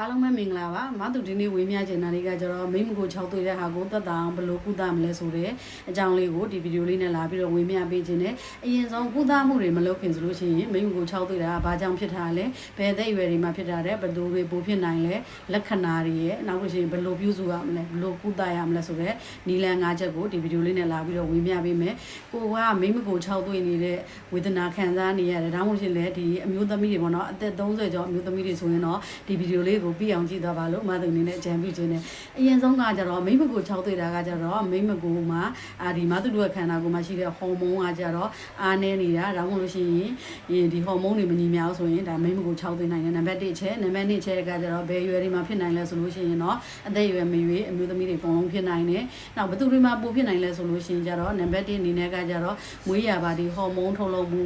အားလုံးပဲမင်္ဂလာပါမသူဒီနေ့ဝေးမြချင်တာလေးကကျတော့မိမကို6တွေ့တဲ့ဟာကိုသက်တာအောင်ဘယ်လိုကုသမလဲဆိုတဲ့အကြောင်းလေးကိုဒီဗီဒီယိုလေးနဲ့လာပြီးတော့ဝေးမြပေးခြင်းနဲ့အရင်ဆုံးကုသမှုတွေမလုပ်ခင်ဆိုလို့ရှိရင်မိမကို6တွေ့တာကဘာကြောင့်ဖြစ်တာလဲဘယ်သက်အရွယ်တွေမှာဖြစ်တာလဲဘယ်လိုတွေပိုဖြစ်နိုင်လဲလက္ခဏာတွေရဲ့နောက်လို့ရှိရင်ဘယ်လိုပြုစုရမလဲဘယ်လိုကုသရမလဲဆိုတဲ့နီလန်၅ချက်ကိုဒီဗီဒီယိုလေးနဲ့လာပြီးတော့ဝေးမြပေးမယ်ကိုကမိမကို6တွေ့နေတဲ့ဝေဒနာခံစားနေရတယ်ဒါမှမဟုတ်ရှင်လေဒီအမျိုးသမီးတွေပေါ့နော်အသက်30ကျော်အမျိုးသမီးတွေဆိုရင်တော့ဒီဗီဒီယိုလေးကိုပြီးအောင်ကြည့်သွားပါလို့မသူအနေနဲ့အကြံပြုခြင်းနဲ့အရင်ဆုံးကကြတော့မိမကို6တွေ့တာကကြတော့မိမကိုမှာအာဒီမသူတို့ရဲ့ခန္ဓာကိုယ်မှာရှိတဲ့ဟော်မုန်းကကြတော့အားနည်းနေတာဒါမှမဟုတ်လို့ရှိရင်ရင်ဒီဟော်မုန်းတွေမညီမျှဘူးဆိုရင်ဒါမိမကို6တွေ့နိုင်တယ်နံပါတ်1ချက်နံပါတ်2ချက်ကကြတော့ဘယ်ရွယ်တွေမှာဖြစ်နိုင်လဲဆိုလို့ရှိရင်တော့အသက်ရွယ်မရွေးအမျိုးသမီးတွေအကုန်လုံးဖြစ်နိုင်တယ်နောက်ဘသူတွေမှာပိုဖြစ်နိုင်လဲဆိုလို့ရှိရင်ကြတော့နံပါတ်1အနေနဲ့ကကြတော့မွေးရပါဒီဟော်မုန်းထုတ်လုပ်မှု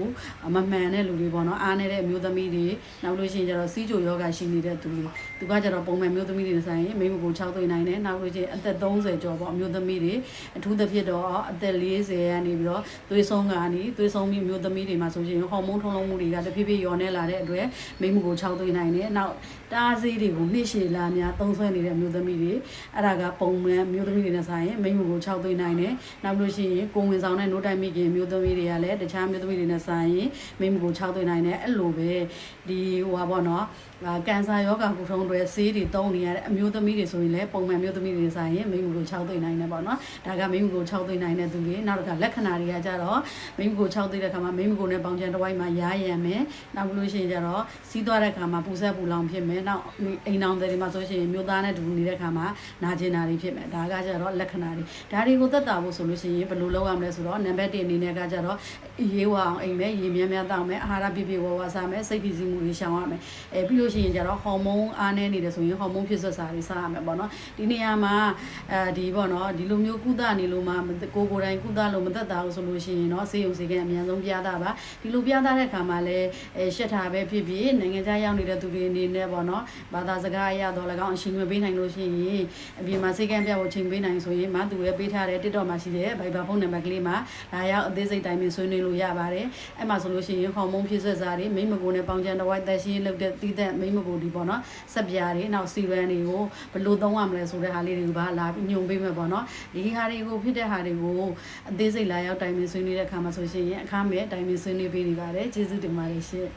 မမှန်တဲ့လူတွေပေါ့နော်အားနည်းတဲ့အမျိုးသမီးတွေနောက်လို့ရှိရင်ကြတော့စီးချိုယောဂရှိနေတဲ့သူတွေ သူကကြတော့ပုံမှန်မျိုးသမီးတွေဆိုင်ရင်မိမကို6သိန်းနိုင်တယ်နောက်လို့ချင်းအသက်30ကျော်ပေါ့အမျိုးသမီးတွေအထူးသဖြင့်တော့အသက်40ကနေပြီးတော့သွေးဆုံးကနေသွေးဆုံးပြီးမျိုးသမီးတွေမှာဆိုရင်ဟော်မုန်းထုတ်လုပ်မှုတွေကတဖြည်းဖြည်းလျော့နေလာတဲ့အတွက်မိမကို6သိန်းနိုင်တယ်နောက်တားဆေးတွေကိုနှိရှည်လာများသုံးဆွဲနေတဲ့မျိုးသမီးတွေအဲ့ဒါကပုံမှန်မျိုးသမီးတွေနဲ့ဆိုင်ရင်မိမကို6သိန်းနိုင်တယ်နောက်လို့ရှိရင်ကိုဝင်ဆောင်တဲ့နို့တိုက်မိခင်မျိုးသမီးတွေကလည်းတခြားမျိုးသမီးတွေနဲ့ဆိုင်ရင်မိမကို6သိန်းနိုင်တယ်အဲ့လိုပဲဒီဟိုပါပေါ့နော်အာကန်ဆာယောဂါကုထုံးတွေဆေးတွေတုံးနေရတဲ့အမျိုးသမီးတွေဆိုရင်လည်းပုံမှန်မျိုးသမီးတွေဆိုင်ရင်မိမှုကို6သိန်းနိုင်တယ်ပေါ့နော်ဒါကမိမှုကို6သိန်းနိုင်တဲ့သူတွေနောက်တစ်ခါလက္ခဏာတွေကကြတော့မိမှုကို6သိန်းတဲ့ခါမှာမိမှုကိုနဲ့ပေါင်ချန်တစ်ဝိုက်မှာရားရံမယ်နောက်လို့ရှိရင်ကြတော့စီးသွားတဲ့ခါမှာပူဆက်ပူလောင်ဖြစ်မယ်နောက်အိမ်အောင်တွေမှာဆိုရှင်မျိုးသားနဲ့တူနေတဲ့ခါမှာနာကျင်တာတွေဖြစ်မယ်ဒါကကြတော့လက္ခဏာတွေဒါတွေကိုသက်တာဖို့ဆိုလို့ရှိရင်ဘယ်လိုလုပ်ရမလဲဆိုတော့နံပါတ်1အနေနဲ့ကကြတော့ရေးဝအောင်အိမ်မယ်ရေမြန်းမြန်းတောင်းမယ်အာဟာရပြည့်ပြည့်ဝဝစားမယ်စိတ်ဖိစီးမှုတွေရှောင်ရမယ်အဲပြီးလို့ရှိရင်ကြတော့ဟော်မုန်းအားနည်းနေတယ်ဆိုရင်ဟော်မုန်းဖြစ်ဆက်စာတွေစားရမယ်ပေါ့နော်ဒီနေရာမှာအဲဒီပေါ့နော်ဒီလိုမျိုးကုသနေလို့မှကိုကိုယ်တိုင်ကုသလို့မသက်တာလို့ဆိုလို့ရှိရင်เนาะဆေးရုံဆေးကအများဆုံးပြတာပါဒီလိုပြတာတဲ့ခါမှာလည်းအဲရှက်တာပဲဖြစ်ဖြစ်နိုင်ငံခြားရောက်နေတဲ့သူတွေအနေနဲ့ပေါ့နော်ဘာသာစကားအရတော့၎င်းအရှင်မပေးနိုင်လို့ရှိရင်အပြင်မှာဆေးကမ်းပြဖို့ချိန်ပေးနိုင်ဆိုရင်မသူရဲ့ပေးထားတဲ့ TikTok မှာရှိတဲ့ Viber ဖုန်းနံပါတ်ကလေးမှာလာရောက်အသေးစိတ်တိုင်းမျိုးဆွေးနွေးလို့ရပါတယ်အဲ့မှာဆိုလို့ရှိရင်ဟော်မုန်းဖြစ်ဆက်စာတွေမိမကိုနဲ့ပေါင်ချန်တစ်ဝိုက်သက်ရှင်းလုပ်တဲ့တီးတဲ့မိမကိုဒီပေါ့နော်ဆက် ်ပြားတွေနောက်စီရန်တွေကိုဘယ်လိုသုံးရမလဲဆိုတဲ့ဟာလေးတွေကိုပါလာပြီးညွန်ပေးမယ်ပေါ့နော်ဒီဟာတွေကိုဖြစ်တဲ့ဟာတွေကိုအသေးစိတ်လာရောက်တိုင်ပင်ဆွေးနွေးတဲ့အခါမှာဆိုရှင်အခါမဲ့တိုင်ပင်ဆွေးနွေးပေးနေပါတယ်ကျေးဇူးတင်ပါတယ်ရှင်